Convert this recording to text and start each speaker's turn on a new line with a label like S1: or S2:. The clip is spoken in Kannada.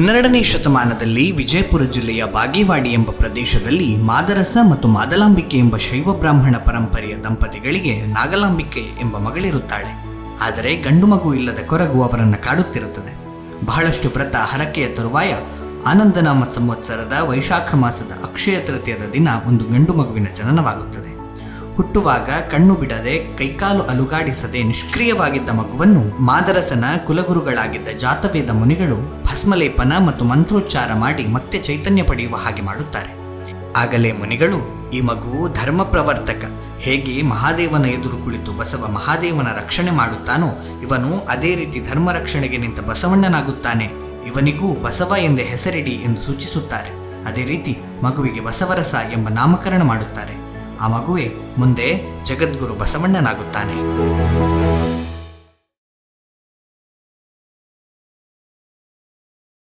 S1: ಹನ್ನೆರಡನೇ ಶತಮಾನದಲ್ಲಿ ವಿಜಯಪುರ ಜಿಲ್ಲೆಯ ಬಾಗೇವಾಡಿ ಎಂಬ ಪ್ರದೇಶದಲ್ಲಿ ಮಾದರಸ ಮತ್ತು ಮಾದಲಾಂಬಿಕೆ ಎಂಬ ಶೈವ ಬ್ರಾಹ್ಮಣ ಪರಂಪರೆಯ ದಂಪತಿಗಳಿಗೆ ನಾಗಲಾಂಬಿಕೆ ಎಂಬ ಮಗಳಿರುತ್ತಾಳೆ. ಆದರೆ ಗಂಡು ಮಗು ಇಲ್ಲದ ಕೊರಗು ಅವರನ್ನು ಕಾಡುತ್ತಿರುತ್ತದೆ. ಬಹಳಷ್ಟು ವ್ರತ ಹರಕೆಯ ತರುವಾಯ ಆನಂದನಾಮ ಸಂವತ್ಸರದ ವೈಶಾಖ ಮಾಸದ ಅಕ್ಷಯ ತೃತೀಯದ ದಿನ ಒಂದು ಗಂಡು ಮಗುವಿನ ಜನನವಾಗುತ್ತದೆ. ಹುಟ್ಟುವಾಗ ಕಣ್ಣು ಬಿಡದೆ ಕೈಕಾಲು ಅಲುಗಾಡಿಸದೆ ನಿಷ್ಕ್ರಿಯವಾಗಿದ್ದ ಮಗುವನ್ನು ಮಾದರಸನ ಕುಲಗುರುಗಳಾಗಿದ್ದ ಜಾತವೇದ ಮುನಿಗಳು ಭಸ್ಮಲೇಪನ ಮತ್ತು ಮಂತ್ರೋಚ್ಚಾರ ಮಾಡಿ ಮತ್ತೆ ಚೈತನ್ಯ ಪಡೆಯುವ ಹಾಗೆ ಮಾಡುತ್ತಾರೆ. ಆಗಲೇ ಮುನಿಗಳು, ಈ ಮಗು ಧರ್ಮ ಪ್ರವರ್ತಕ ಹೇಗೆ ಮಹಾದೇವನ ಎದುರು ಕುಳಿತು ಬಸವ ಮಹಾದೇವನ ರಕ್ಷಣೆ ಮಾಡುತ್ತಾನೋ, ಇವನು ಅದೇ ರೀತಿ ಧರ್ಮ ರಕ್ಷಣೆಗೆ ನಿಂತ ಬಸವಣ್ಣನಾಗುತ್ತಾನೆ. ಇವನಿಗೂ ಬಸವ ಎಂದೇ ಹೆಸರಿಡಿ ಎಂದು ಸೂಚಿಸುತ್ತಾರೆ. ಅದೇ ರೀತಿ ಮಗುವಿಗೆ ಬಸವರಸ ಎಂಬ ನಾಮಕರಣ ಮಾಡುತ್ತಾರೆ. ಆ ಮಗುವೆ ಮುಂದೆ ಜಗದ್ಗುರು ಬಸವಣ್ಣನಾಗುತ್ತಾನೆ.